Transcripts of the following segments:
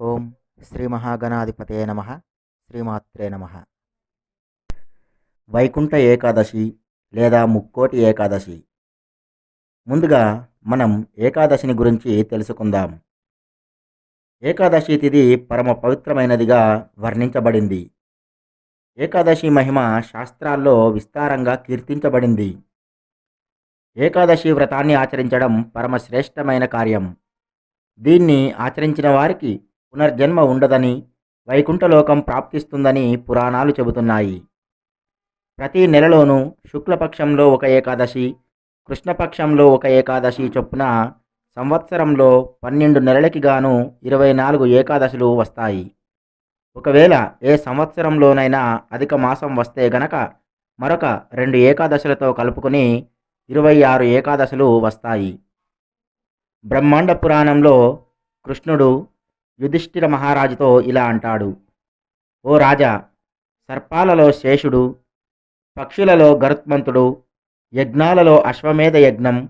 ఓం శ్రీ మహాగణాధిపతే నమ. శ్రీమాత్రే నమ. వైకుంఠ ఏకాదశి లేదా ముక్కోటి ఏకాదశి. ముందుగా మనం ఏకాదశిని గురించి తెలుసుకుందాం. ఏకాదశి తిథి పరమ పవిత్రమైనదిగా వర్ణించబడింది. ఏకాదశి మహిమ శాస్త్రాల్లో విస్తారంగా కీర్తించబడింది. ఏకాదశి వ్రతాన్ని ఆచరించడం పరమశ్రేష్టమైన కార్యం. దీన్ని ఆచరించిన వారికి పునర్జన్మ ఉండదని వైకుంఠలోకం ప్రాప్తిస్తుందని పురాణాలు చెబుతున్నాయి. ప్రతి నెలలోనూ శుక్లపక్షంలో ఒక ఏకాదశి కృష్ణపక్షంలో ఒక ఏకాదశి చొప్పున సంవత్సరంలో పన్నెండు నెలలకి గాను ఇరవై నాలుగు ఏకాదశులు వస్తాయి. ఒకవేళ ఏ సంవత్సరంలోనైనా అధిక మాసం వస్తే గనక మరొక రెండు ఏకాదశులతో కలుపుకొని ఇరవై ఆరు ఏకాదశులు వస్తాయి. బ్రహ్మాండ పురాణంలో కృష్ణుడు యుధిష్ఠిర మహారాజుతో ఇలా అంటాడు. ఓ రాజా సర్పాలలో శేషుడు పక్షులలో గరుత్మంతుడు యజ్ఞాలలో అశ్వమేధ యజ్ఞం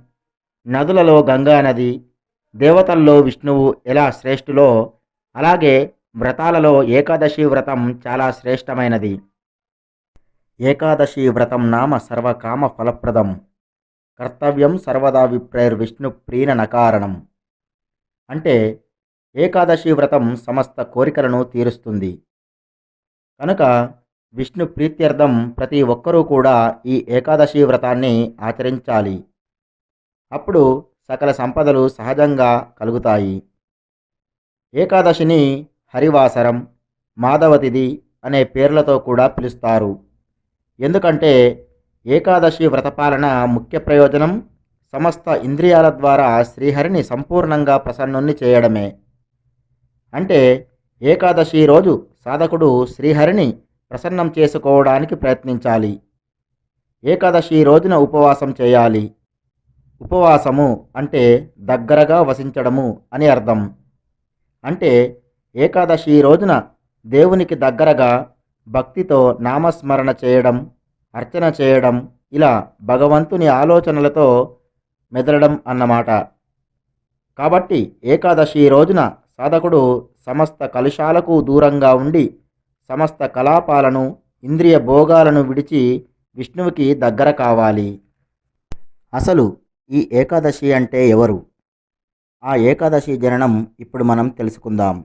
నదులలో గంగా నది దేవతల్లో విష్ణువు ఎలా శ్రేష్ఠులో అలాగే వ్రతాలలో ఏకాదశి వ్రతం చాలా శ్రేష్టమైనది. ఏకాదశి వ్రతం నామ సర్వకామ ఫలప్రదం. కర్తవ్యం సర్వదా విప్రేర్ విష్ణు ప్రీణ నకారణం. అంటే ఏకాదశి వ్రతం సమస్త కోరికలను తీరుస్తుంది. కనుక విష్ణు ప్రీత్యర్థం ప్రతి ఒక్కరూ కూడా ఈ ఏకాదశి వ్రతాన్ని ఆచరించాలి. అప్పుడు సకల సంపదలు సహజంగా కలుగుతాయి. ఏకాదశిని హరివాసరం మాధవతిథి అనే పేర్లతో కూడా పిలుస్తారు. ఎందుకంటే ఏకాదశి వ్రతపాలన ముఖ్య ప్రయోజనం సమస్త ఇంద్రియాల ద్వారా శ్రీహరిని సంపూర్ణంగా ప్రసన్నుణ్ణి చేయడమే. అంటే ఏకాదశి రోజు సాధకుడు శ్రీహరిని ప్రసన్నం చేసుకోవడానికి ప్రయత్నించాలి. ఏకాదశి రోజున ఉపవాసం చేయాలి. ఉపవాసము అంటే దగ్గరగా వసించడము అని అర్థం. అంటే ఏకాదశి రోజున దేవునికి దగ్గరగా భక్తితో నామస్మరణ చేయడం అర్చన చేయడం ఇలా భగవంతుని ఆలోచనలతో మెదలడం అన్నమాట. కాబట్టి ఏకాదశి రోజున సాధకుడు సమస్త కలుషాలకు దూరంగా ఉండి సమస్త కలాపాలను ఇంద్రియ భోగాలను విడిచి విష్ణువుకి దగ్గర కావాలి. అసలు ఈ ఏకాదశి అంటే ఎవరు? ఆ ఏకాదశి జననం ఇప్పుడు మనం తెలుసుకుందాం.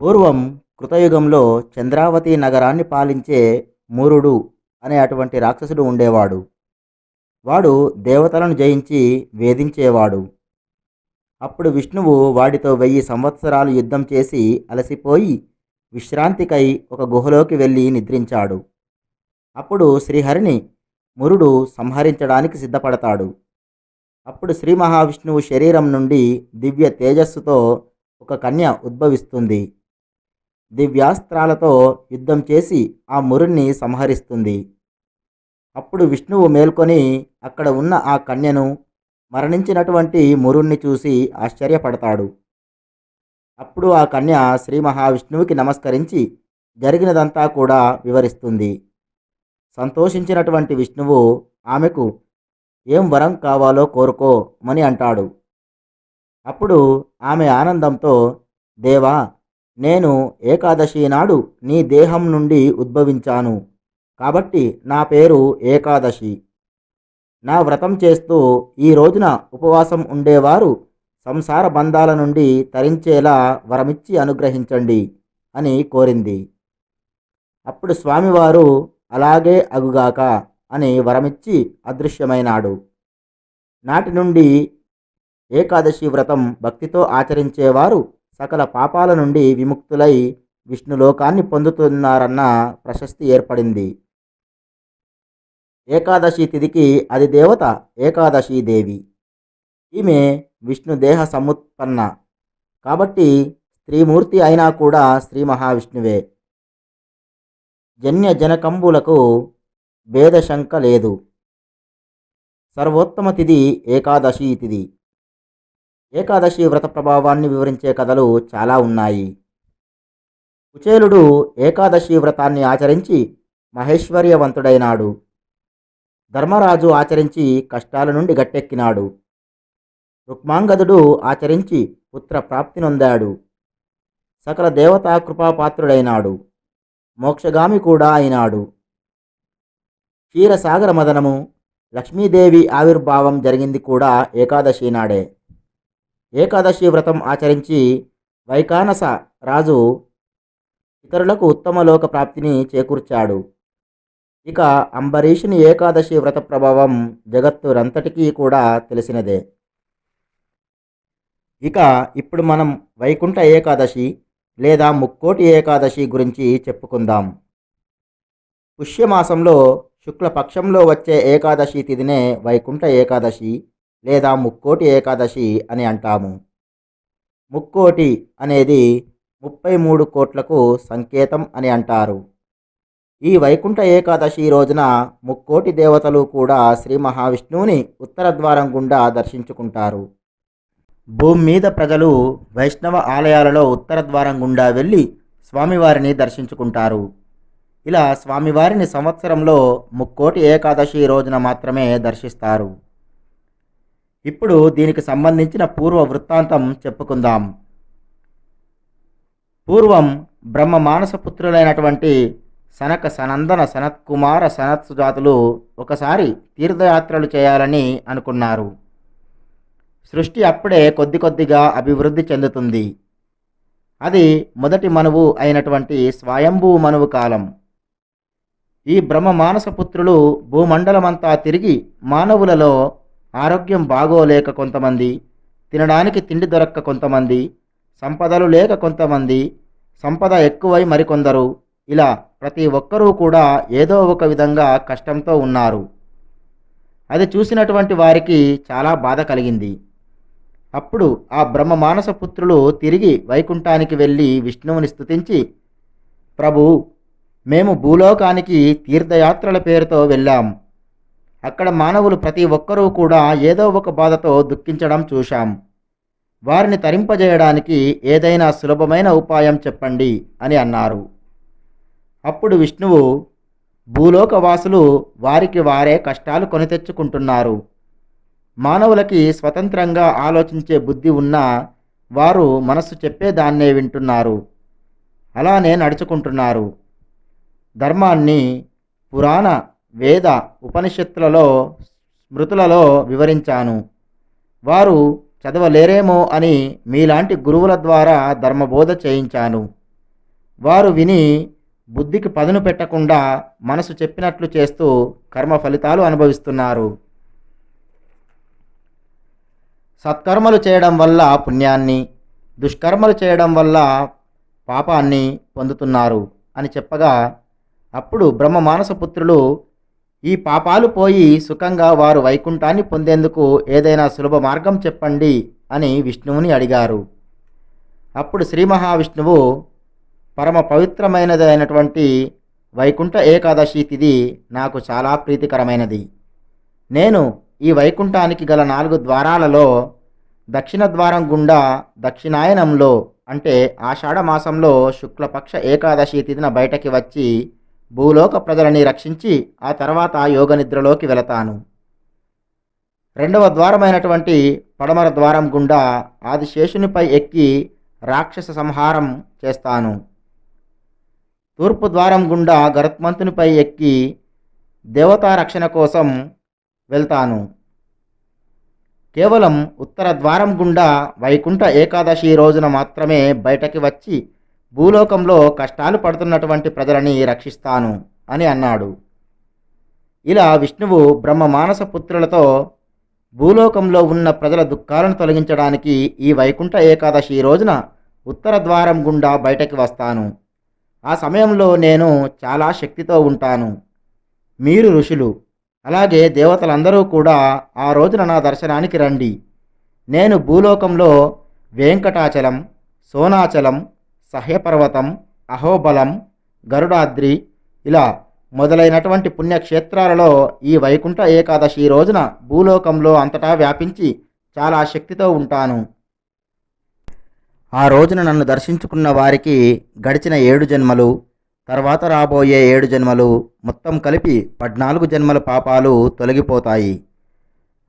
పూర్వం కృతయుగంలో చంద్రావతి నగరాన్ని పాలించే మూరుడు అనే అటువంటి రాక్షసుడు ఉండేవాడు. వాడు దేవతలను జయించి వేధించేవాడు. అప్పుడు విష్ణువు వాడితో వెయ్యి సంవత్సరాలు యుద్ధం చేసి అలసిపోయి విశ్రాంతికై ఒక గుహలోకి వెళ్ళి నిద్రించాడు. అప్పుడు శ్రీహరిని మురుడు సంహరించడానికి సిద్ధపడతాడు. అప్పుడు శ్రీ మహావిష్ణువు శరీరం నుండి దివ్య తేజస్సుతో ఒక కన్య ఉద్భవిస్తుంది. దివ్యాస్త్రాలతో యుద్ధం చేసి ఆ మురుణ్ణి సంహరిస్తుంది. అప్పుడు విష్ణువు మేల్కొని అక్కడ ఉన్న ఆ కన్యను మరణించినటువంటి మురుణ్ణి చూసి ఆశ్చర్యపడతాడు. అప్పుడు ఆ కన్య శ్రీ మహావిష్ణువుకి నమస్కరించి జరిగినదంతా కూడా వివరిస్తుంది. సంతోషించినటువంటి విష్ణువు ఆమెకు ఏం వరం కావాలో కోరుకోమని అంటాడు. అప్పుడు ఆమె ఆనందంతో దేవా నేను ఏకాదశి నాడు నీ దేహం నుండి ఉద్భవించాను. కాబట్టి నా పేరు ఏకాదశి. నా వ్రతం చేస్తూ ఈ రోజున ఉపవాసం ఉండేవారు సంసార బంధాల నుండి తరించేలా వరమిచ్చి అనుగ్రహించండి అని కోరింది. అప్పుడు స్వామివారు అలాగే అగుగాక అని వరమిచ్చి అదృశ్యమైనాడు. నాటి నుండి ఏకాదశి వ్రతం భక్తితో ఆచరించేవారు సకల పాపాల నుండి విముక్తులై విష్ణులోకాన్ని పొందుతున్నారన్న ప్రశస్తి ఏర్పడింది. ఏకాదశి తిథికి అది దేవత ఏకాదశి దేవి. ఈమె విష్ణు దేహ సముత్పన్న. కాబట్టి స్త్రీమూర్తి అయినా కూడా శ్రీ మహావిష్ణువే. జన్య జనకంబులకు భేదశంక లేదు. సర్వోత్తమ తిథి ఏకాదశి తిథి. ఏకాదశి వ్రత ప్రభావాన్ని వివరించే కథలు చాలా ఉన్నాయి. కుచేలుడు ఏకాదశి వ్రతాన్ని ఆచరించి మహేశ్వర్యవంతుడైనాడు. ధర్మరాజు ఆచరించి కష్టాల నుండి గట్టెక్కినాడు. రుక్మాంగదుడు ఆచరించి పుత్ర ప్రాప్తి నొందాడు. సకల దేవతా కృపాపాత్రుడైనాడు మోక్షగామి కూడా అయినాడు. క్షీరసాగర మదనము లక్ష్మీదేవి ఆవిర్భావం జరిగింది కూడా ఏకాదశి నాడే. ఏకాదశి వ్రతం ఆచరించి వైకానస రాజు ఇతరులకు ఉత్తమ లోక ప్రాప్తిని చేకూర్చాడు. ఇక అంబరీషుని ఏకాదశి వ్రత ప్రభావం జగత్తురంతటికీ కూడా తెలిసినదే. ఇక ఇప్పుడు మనం వైకుంఠ ఏకాదశి లేదా ముక్కోటి ఏకాదశి గురించి చెప్పుకుందాం. పుష్యమాసంలో శుక్లపక్షంలో వచ్చే ఏకాదశి తిథినే వైకుంఠ ఏకాదశి లేదా ముక్కోటి ఏకాదశి అని అంటాము. ముక్కోటి అనేది ముప్పై మూడు కోట్లకు సంకేతం అని అంటారు. ఈ వైకుంఠ ఏకాదశి రోజున ముక్కోటి దేవతలు కూడా శ్రీ మహావిష్ణువుని ఉత్తర ద్వారం గుండా దర్శించుకుంటారు. భూమి మీద ప్రజలు వైష్ణవ ఆలయాలలో ఉత్తర ద్వారం గుండా వెళ్ళి స్వామివారిని దర్శించుకుంటారు. ఇలా స్వామివారిని సంవత్సరంలో ముక్కోటి ఏకాదశి రోజున మాత్రమే దర్శిస్తారు. ఇప్పుడు దీనికి సంబంధించిన పూర్వ వృత్తాంతం చెప్పుకుందాం. పూర్వం బ్రహ్మ మానసపుత్రులైనటువంటి సనక సనందన సనత్కుమార సనత్సుజాతులు ఒకసారి తీర్థయాత్రలు చేయాలని అనుకున్నారు. సృష్టి అప్పుడే కొద్ది కొద్దిగా అభివృద్ధి చెందుతుంది. అది మొదటి మనువు అయినటువంటి స్వయంభూ మనువు కాలం. ఈ బ్రహ్మ మానసపుత్రులు భూమండలమంతా తిరిగి మానవులలో ఆరోగ్యం బాగోలేక కొంతమంది తినడానికి తిండి దొరక్క కొంతమంది సంపదలు లేక కొంతమంది సంపద ఎక్కువై మరికొందరు ఇలా ప్రతి ఒక్కరూ కూడా ఏదో ఒక విధంగా కష్టంతో ఉన్నారు. అది చూసినటువంటి వారికి చాలా బాధ కలిగింది. అప్పుడు ఆ బ్రహ్మ మానస పుత్రులు తిరిగి వైకుంఠానికి వెళ్ళి విష్ణువుని స్తుతించి ప్రభు మేము భూలోకానికి తీర్థయాత్రల పేరుతో వెళ్ళాం. అక్కడ మానవులు ప్రతి ఒక్కరూ కూడా ఏదో ఒక బాధతో దుఃఖించడం చూశాం. వారిని తరింపజేయడానికి ఏదైనా సులభమైన ఉపాయం చెప్పండి అని అన్నారు. అప్పుడు విష్ణువు భూలోకవాసులు వారికి వారే కష్టాలు కొని తెచ్చుకుంటున్నారు. మానవులకి స్వతంత్రంగా ఆలోచించే బుద్ధి ఉన్నా వారు మనస్సు చెప్పేదాన్నే వింటున్నారు. అలానే నడుచుకుంటున్నారు. ధర్మాన్ని పురాణ వేద ఉపనిషత్తులలో స్మృతులలో వివరించాను. వారు చదవలేరేమో అని మీలాంటి గురువుల ద్వారా ధర్మబోధ చేయించాను. వారు విని బుద్ధికి పదును పెట్టకుండా మనసు చెప్పినట్లు చేస్తూ కర్మ ఫలితాలు అనుభవిస్తున్నారు. సత్కర్మలు చేయడం వల్ల పుణ్యాన్ని దుష్కర్మలు చేయడం వల్ల పాపాన్ని పొందుతున్నారు అని చెప్పగా అప్పుడు బ్రహ్మ మానసపుత్రులు ఈ పాపాలు పోయి సుఖంగా వారు వైకుంఠాన్ని పొందేందుకు ఏదైనా సులభ మార్గం చెప్పండి అని విష్ణువుని అడిగారు. అప్పుడు శ్రీ మహావిష్ణువు పరమ పవిత్రమైనదైనటువంటి వైకుంఠ ఏకాదశి తిథి నాకు చాలా ప్రీతికరమైనది. నేను ఈ వైకుంఠానికి గల నాలుగు ద్వారాలలో దక్షిణ ద్వారం గుండా దక్షిణాయనంలో అంటే ఆషాఢ మాసంలో శుక్లపక్ష ఏకాదశి తిథిన బయటకి వచ్చి భూలోక ప్రజలని రక్షించి ఆ తర్వాత యోగ నిద్రలోకి వెళతాను. రెండవ ద్వారమైనటువంటి పడమర ద్వారం గుండా ఆదిశేషునిపై ఎక్కి రాక్షస సంహారం చేస్తాను. తూర్పు ద్వారం గుండా గరుత్మంతునిపై ఎక్కి దేవతా రక్షణ కోసం వెళ్తాను. కేవలం ఉత్తర ద్వారం గుండా వైకుంఠ ఏకాదశి రోజున మాత్రమే బయటకి వచ్చి భూలోకంలో కష్టాలు పడుతున్నటువంటి ప్రజలని రక్షిస్తాను అని అన్నాడు. ఇలా విష్ణువు బ్రహ్మ మానస పుత్రులతో భూలోకంలో ఉన్న ప్రజల దుఃఖాలను తొలగించడానికి ఈ వైకుంఠ ఏకాదశి రోజున ఉత్తర ద్వారం గుండా బయటకి వస్తాను. ఆ సమయంలో నేను చాలా శక్తితో ఉంటాను. మీరు ఋషులు. అలాగే దేవతలందరూ కూడా ఆ రోజున నా దర్శనానికి రండి. నేను భూలోకంలో వెంకటాచలం సోనాచలం సహ్యపర్వతం అహోబలం గరుడాద్రి ఇలా మొదలైనటువంటి పుణ్యక్షేత్రాలలో ఈ వైకుంఠ ఏకాదశి రోజున భూలోకంలో అంతటా వ్యాపించి చాలా శక్తితో ఉంటాను. ఆ రోజున నన్ను దర్శించుకున్న వారికి గడిచిన ఏడు జన్మలు తర్వాత రాబోయే ఏడు జన్మలు మొత్తం కలిపి పద్నాలుగు జన్మల పాపాలు తొలగిపోతాయి.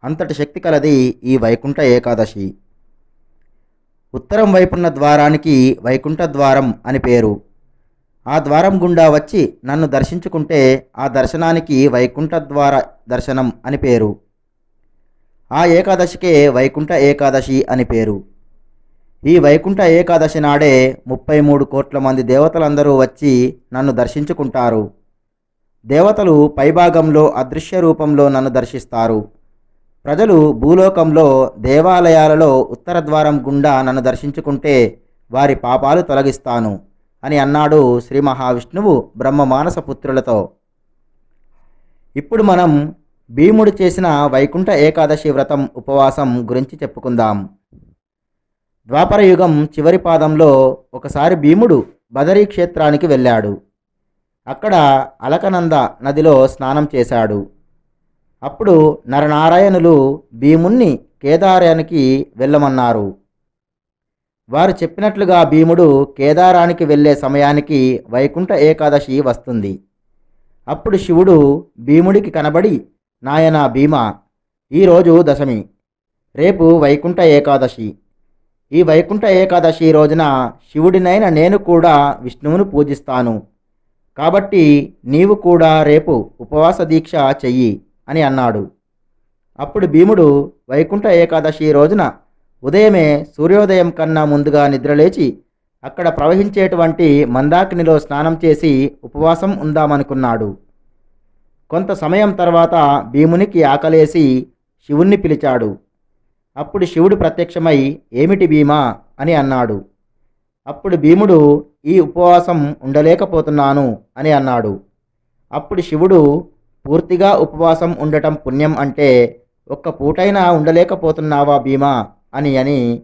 అంతటి శక్తి కలది ఈ వైకుంఠ ఏకాదశి. ఉత్తరం వైపున్న ద్వారానికి వైకుంఠ ద్వారం అని పేరు. ఆ ద్వారం గుండా వచ్చి నన్ను దర్శించుకుంటే ఆ దర్శనానికి వైకుంఠ ద్వార దర్శనం అని పేరు. ఆ ఏకాదశికే వైకుంఠ ఏకాదశి అని పేరు. ఈ వైకుంఠ ఏకాదశి నాడే ముప్పై మూడు కోట్ల మంది దేవతలందరూ వచ్చి నన్ను దర్శించుకుంటారు. దేవతలు పైభాగంలో అదృశ్య రూపంలో నన్ను దర్శిస్తారు. ప్రజలు భూలోకంలో దేవాలయాలలో ఉత్తర ద్వారం గుండా నన్ను దర్శించుకుంటే వారి పాపాలు తొలగిస్తాను అని అన్నాడు శ్రీ మహావిష్ణువు బ్రహ్మ మానస పుత్రులతో. ఇప్పుడు మనం భీముడు చేసిన వైకుంఠ ఏకాదశి వ్రతం ఉపవాసం గురించి చెప్పుకుందాం. ద్వాపర యుగం చివరి పాదంలో ఒకసారి భీముడు బదరీ క్షేత్రానికి వెళ్ళాడు. అక్కడ అలకనంద నదిలో స్నానం చేశాడు. అప్పుడు నరనారాయణులు భీముణ్ణి కేదారానికి వెళ్ళమన్నారు. వారు చెప్పినట్లుగా భీముడు కేదారానికి వెళ్ళే సమయానికి వైకుంఠ ఏకాదశి వస్తుంది. అప్పుడు శివుడు భీముడికి కనబడి నాయనా భీమ ఈరోజు దశమి రేపు వైకుంఠ ఏకాదశి ఈ వైకుంఠ ఏకాదశి రోజున శివుడినైన నేను కూడా విష్ణువును పూజిస్తాను. కాబట్టి నీవు కూడా రేపు ఉపవాస దీక్ష చెయ్యి అని అన్నాడు. అప్పుడు భీముడు వైకుంఠ ఏకాదశి రోజున ఉదయమే సూర్యోదయం కన్నా ముందుగా నిద్రలేచి అక్కడ ప్రవహించేటువంటి మందాకినిలో స్నానం చేసి ఉపవాసం ఉందామనుకున్నాడు. కొంత సమయం తర్వాత భీమునికి ఆకలేసి శివుణ్ణి పిలిచాడు. అప్పుడు శివుడు ప్రత్యక్షమై ఏమిటి భీమా? అని అన్నాడు. అప్పుడు భీముడు ఈ ఉపవాసం ఉండలేకపోతున్నాను అని అన్నాడు. అప్పుడు శివుడు పూర్తిగా ఉపవాసం ఉండటం పుణ్యం అంటే ఒక్క పూటైనా ఉండలేకపోతున్నావా భీమా? అని అని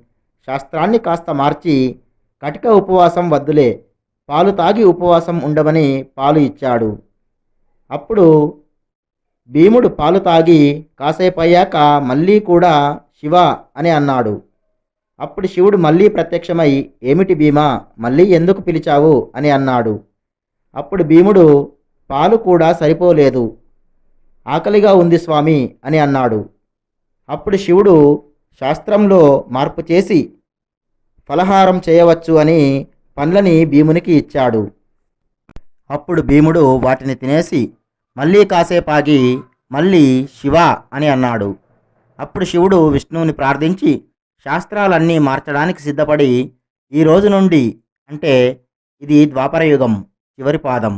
శాస్త్రాన్ని కాస్త మార్చి కటిక ఉపవాసం వద్దులే పాలు తాగి ఉపవాసం ఉండమని పాలు ఇచ్చాడు. అప్పుడు భీముడు పాలు తాగి కాసేపయ్యాక మళ్ళీ కూడా శివ అని అన్నాడు. అప్పుడు శివుడు మళ్ళీ ప్రత్యక్షమై ఏమిటి భీమా? మళ్ళీ ఎందుకు పిలిచావు? అని అన్నాడు. అప్పుడు భీముడు పాలు కూడా సరిపోలేదు. ఆకలిగా ఉంది స్వామి అని అన్నాడు. అప్పుడు శివుడు శాస్త్రంలో మార్పు చేసి ఫలహారం చేయవచ్చు అని పండ్లని భీమునికి ఇచ్చాడు. అప్పుడు భీముడు వాటిని తినేసి మళ్ళీ కాసేపాగి మళ్ళీ శివ అని అన్నాడు. అప్పుడు శివుడు విష్ణువుని ప్రార్థించి శాస్త్రాలన్నీ మార్చడానికి సిద్ధపడి ఈ రోజు నుండి అంటే ఇది ద్వాపరయుగం చివరి పాదం.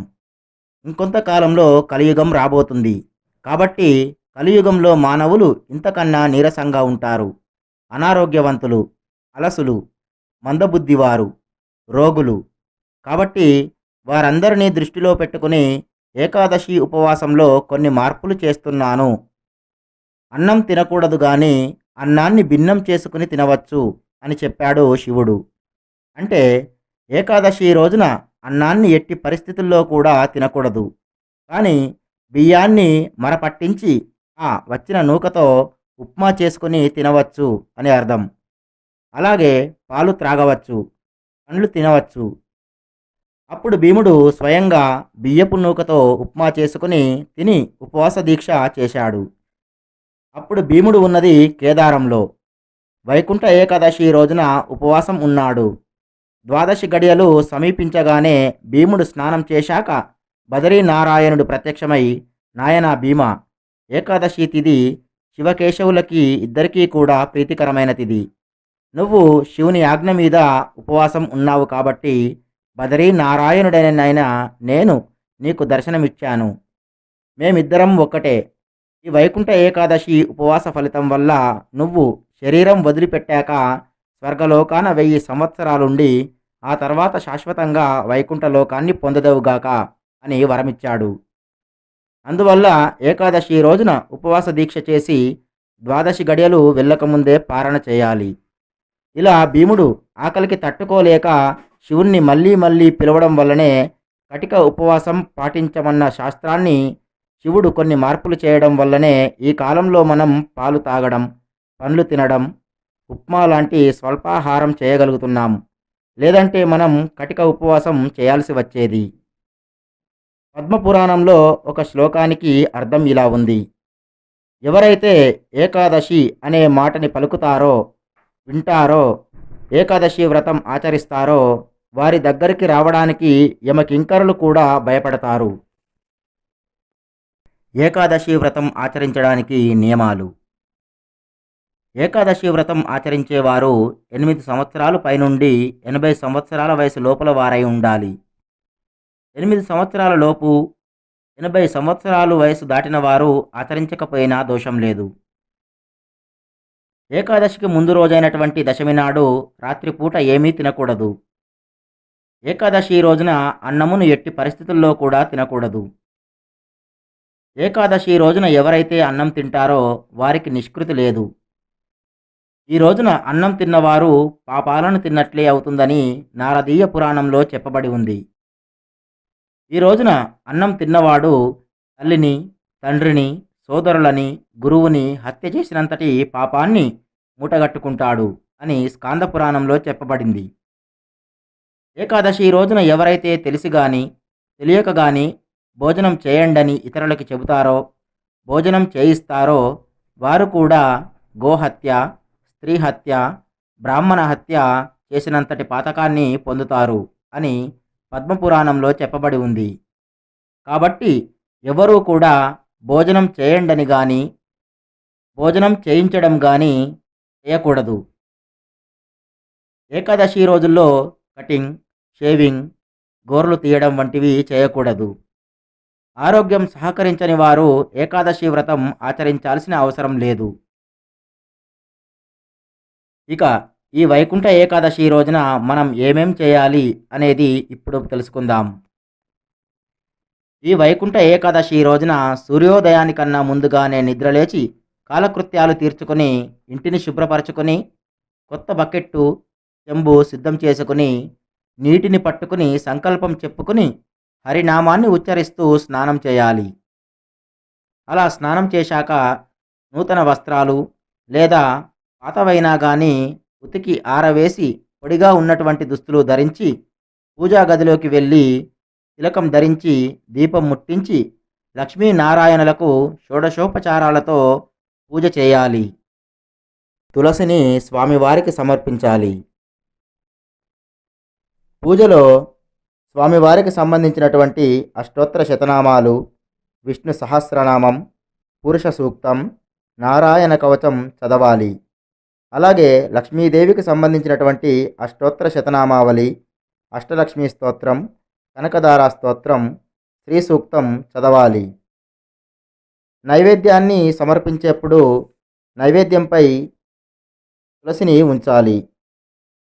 ఇంకొంతకాలంలో కలియుగం రాబోతుంది. కాబట్టి కలియుగంలో మానవులు ఇంతకన్నా నీరసంగా ఉంటారు. అనారోగ్యవంతులు అలసులు మందబుద్ధివారు రోగులు. కాబట్టి వారందరినీ దృష్టిలో పెట్టుకుని ఏకాదశి ఉపవాసంలో కొన్ని మార్పులు చేస్తున్నాను. అన్నం తినకూడదు గాని అన్నాన్ని భిన్నం చేసుకుని తినవచ్చు అని చెప్పాడు శివుడు. అంటే ఏకాదశి రోజున అన్నాన్ని ఎట్టి పరిస్థితుల్లో కూడా తినకూడదు. కానీ బియ్యాన్ని మరపట్టించి ఆ వచ్చిన నూకతో ఉప్మా చేసుకుని తినవచ్చు అని అర్థం. అలాగే పాలు త్రాగవచ్చు పండ్లు తినవచ్చు. అప్పుడు భీముడు స్వయంగా బియ్యపు నూకతో ఉప్మా చేసుకుని తిని ఉపవాస దీక్ష చేశాడు. అప్పుడు భీముడు ఉన్నది కేదారంలో. వైకుంఠ ఏకాదశి రోజున ఉపవాసం ఉన్నాడు. ద్వాదశి గడియలు సమీపించగానే భీముడు స్నానం చేశాక బదరీనారాయణుడు ప్రత్యక్షమై నాయనా భీమ ఏకాదశి తిది శివకేశవులకి ఇద్దరికీ కూడా ప్రీతికరమైన తిది. నువ్వు శివుని ఆజ్ఞ మీద ఉపవాసం ఉన్నావు కాబట్టి బదరీనారాయణుడైన నేను నీకు దర్శనమిచ్చాను. మేమిద్దరం ఒక్కటే. ఈ వైకుంఠ ఏకాదశి ఉపవాస ఫలితం వల్ల నువ్వు శరీరం వదిలిపెట్టాక స్వర్గలోకాన వెయ్యి సంవత్సరాలుండి ఆ తర్వాత శాశ్వతంగా వైకుంఠ లోకాన్ని పొందదవుగాక అని వరమిచ్చాడు. అందువల్ల ఏకాదశి రోజున ఉపవాస దీక్ష చేసి ద్వాదశి గడియలు వెళ్ళకముందే పారణ చేయాలి. ఇలా భీముడు ఆకలికి తట్టుకోలేక శివుణ్ణి మళ్ళీ మళ్ళీ పిలవడం వల్లనే కటిక ఉపవాసం పాటించమన్న శాస్త్రాన్ని శివుడు కొన్ని మార్పులు చేయడం వల్లనే ఈ కాలంలో మనం పాలు తాగడం పండ్లు తినడం ఉప్మా లాంటి స్వల్పాహారం చేయగలుగుతున్నాం. లేదంటే మనం కటిక ఉపవాసం చేయాల్సి వచ్చేది. పద్మపురాణంలో ఒక శ్లోకానికి అర్థం ఇలా ఉంది. ఎవరైతే ఏకాదశి అనే మాటని పలుకుతారో వింటారో ఏకాదశి వ్రతం ఆచరిస్తారో వారి దగ్గరికి రావడానికి యమకింకరులు కూడా భయపడతారు. ఏకాదశి వ్రతం ఆచరించడానికి నియమాలు. ఏకాదశి వ్రతం ఆచరించేవారు ఎనిమిది సంవత్సరాలు పైనుండి ఎనభై సంవత్సరాల వయసు లోపల వారై ఉండాలి. ఎనిమిది సంవత్సరాల లోపు ఎనభై సంవత్సరాలు వయసు దాటిన వారు ఆచరించకపోయినా దోషం లేదు. ఏకాదశికి ముందు రోజైనటువంటి దశమి నాడు రాత్రిపూట ఏమీ తినకూడదు. ఏకాదశి రోజున అన్నమును ఎట్టి పరిస్థితుల్లో కూడా తినకూడదు. ఏకాదశి రోజున ఎవరైతే అన్నం తింటారో వారికి నిష్కృతి లేదు. ఈ రోజున అన్నం తిన్నవారు పాపాలను తిన్నట్లే అవుతుందని నారదీయ పురాణంలో చెప్పబడి ఉంది. ఈ రోజున అన్నం తిన్నవాడు తల్లిని తండ్రిని సోదరులని గురువుని హత్య చేసినంతటి పాపాన్ని మూటగట్టుకుంటాడు అని స్కాంద పురాణంలో చెప్పబడింది. ఏకాదశి రోజున ఎవరైతే తెలిసి గాని తెలియక గాని భోజనం చేయండని ఇతరులకి చెబుతారో భోజనం చేయిస్తారో వారు కూడా గోహత్య స్త్రీ హత్య బ్రాహ్మణ హత్య చేసినంతటి పాతకాన్ని పొందుతారు అని పద్మపురాణంలో చెప్పబడి ఉంది. కాబట్టి ఎవరూ కూడా భోజనం చేయండని కానీ భోజనం చేయించడం కానీ చేయకూడదు. ఏకాదశి రోజుల్లో కటింగ్ షేవింగ్ గోర్లు తీయడం వంటివి చేయకూడదు. ఆరోగ్యం సహకరించని వారు ఏకాదశి వ్రతం ఆచరించాల్సిన అవసరం లేదు. ఇక ఈ వైకుంఠ ఏకాదశి రోజున మనం ఏమేం చేయాలి అనేది ఇప్పుడు తెలుసుకుందాం. ఈ వైకుంఠ ఏకాదశి రోజున సూర్యోదయానికన్నా ముందుగానే నిద్రలేచి కాలకృత్యాలు తీర్చుకొని ఇంటిని శుభ్రపరచుకొని కొత్త బకెట్టు చెంబు సిద్ధం చేసుకుని నీటిని పట్టుకుని సంకల్పం చెప్పుకుని హరినామాన్ని ఉచ్చరిస్తూ స్నానం చేయాలి. అలా స్నానం చేశాక నూతన వస్త్రాలు లేదా పాతవైనా కానీ ఉతికి ఆరవేసి పొడిగా ఉన్నటువంటి దుస్తులు ధరించి పూజా గదిలోకి వెళ్ళి తిలకం ధరించి దీపం ముట్టించి లక్ష్మీనారాయణులకు షోడశోపచారాలతో పూజ చేయాలి. తులసిని స్వామివారికి సమర్పించాలి. పూజలో స్వామివారికి సంబంధించినటువంటి అష్టోత్తర శతనామాలు విష్ణు సహస్రనామం పురుష సూక్తం నారాయణ కవచం చదవాలి. అలాగే లక్ష్మీదేవికి సంబంధించినటువంటి అష్టోత్తర శతనామావళి అష్టలక్ష్మీ స్తోత్రం కనకదారా స్తోత్రం శ్రీ సూక్తం చదవాలి. నైవేద్యాన్ని సమర్పించేప్పుడు నైవేద్యంపై తులసిని ఉంచాలి.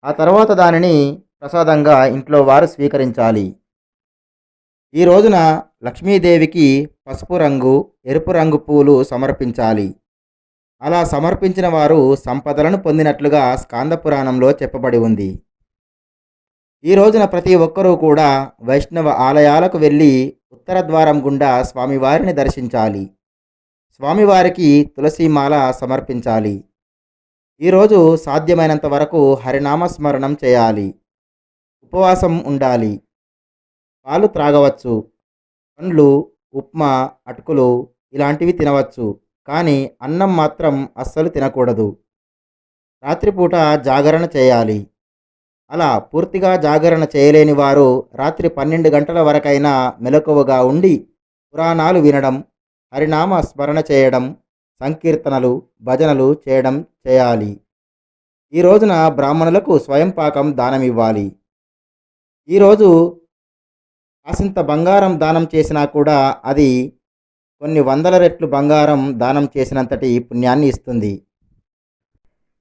ఆ తర్వాత దానిని ప్రసాదంగా ఇంట్లో వారు స్వీకరించాలి. ఈ రోజున లక్ష్మీదేవికి పసుపు రంగు ఎరుపు రంగు పూలు సమర్పించాలి. అలా సమర్పించిన వారు సంపదలను పొందినట్లుగా స్కాంద పురాణంలో చెప్పబడి ఉంది. ఈ రోజున ప్రతి ఒక్కరూ కూడా వైష్ణవ ఆలయాలకు వెళ్ళి ఉత్తర ద్వారం గుండా స్వామివారిని దర్శించాలి. స్వామివారికి తులసిమాల సమర్పించాలి. ఈరోజు సాధ్యమైనంత వరకు హరినామస్మరణం చేయాలి. ఉపవాసం ఉండాలి. పాలు త్రాగవచ్చు. పండ్లు ఉప్మా అటుకులు ఇలాంటివి తినవచ్చు. కానీ అన్నం మాత్రం అస్సలు తినకూడదు. రాత్రిపూట జాగరణ చేయాలి. అలా పూర్తిగా జాగరణ చేయలేని వారు రాత్రి పన్నెండు గంటల వరకైనా మెలకువగా ఉండి పురాణాలు వినడం హరినామ స్మరణ చేయడం సంకీర్తనలు భజనలు చేయడం చేయాలి. ఈ రోజున బ్రాహ్మణులకు స్వయం పాకం దానమివ్వాలి. ఈరోజు కాసింత బంగారం దానం చేసినా కూడా అది కొన్ని వందల రెట్లు బంగారం దానం చేసినంతటి పుణ్యాన్ని ఇస్తుంది.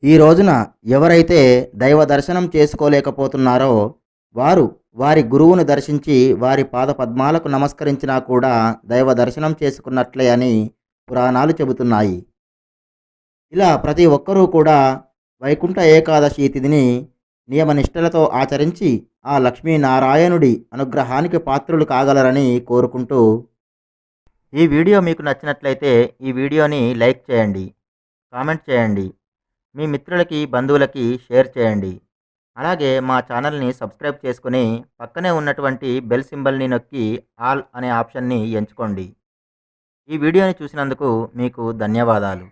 ఈ రోజున ఎవరైతే దైవ దర్శనం చేసుకోలేకపోతున్నారో వారు వారి గురువును దర్శించి వారి పాద పద్మాలకు నమస్కరించినా కూడా దైవ దర్శనం చేసుకున్నట్లే అని పురాణాలు చెబుతున్నాయి. ఇలా ప్రతి ఒక్కరూ కూడా వైకుంఠ ఏకాదశి తిథిని నియమనిష్టలతో ఆచరించి ఆ లక్ష్మీనారాయణుడి అనుగ్రహానికి పాత్రులు కాగలరని కోరుకుంటూ ఈ వీడియో మీకు నచ్చినట్లయితే ఈ వీడియోని లైక్ చేయండి కామెంట్ చేయండి మీ మిత్రులకి బంధువులకి షేర్ చేయండి. అలాగే మా ఛానల్ని సబ్స్క్రైబ్ చేసుకుని పక్కనే ఉన్నటువంటి బెల్ సింబల్ని నొక్కి ఆల్ అనే ఆప్షన్ని ఎంచుకోండి. ఈ వీడియోని చూసినందుకు మీకు ధన్యవాదాలు.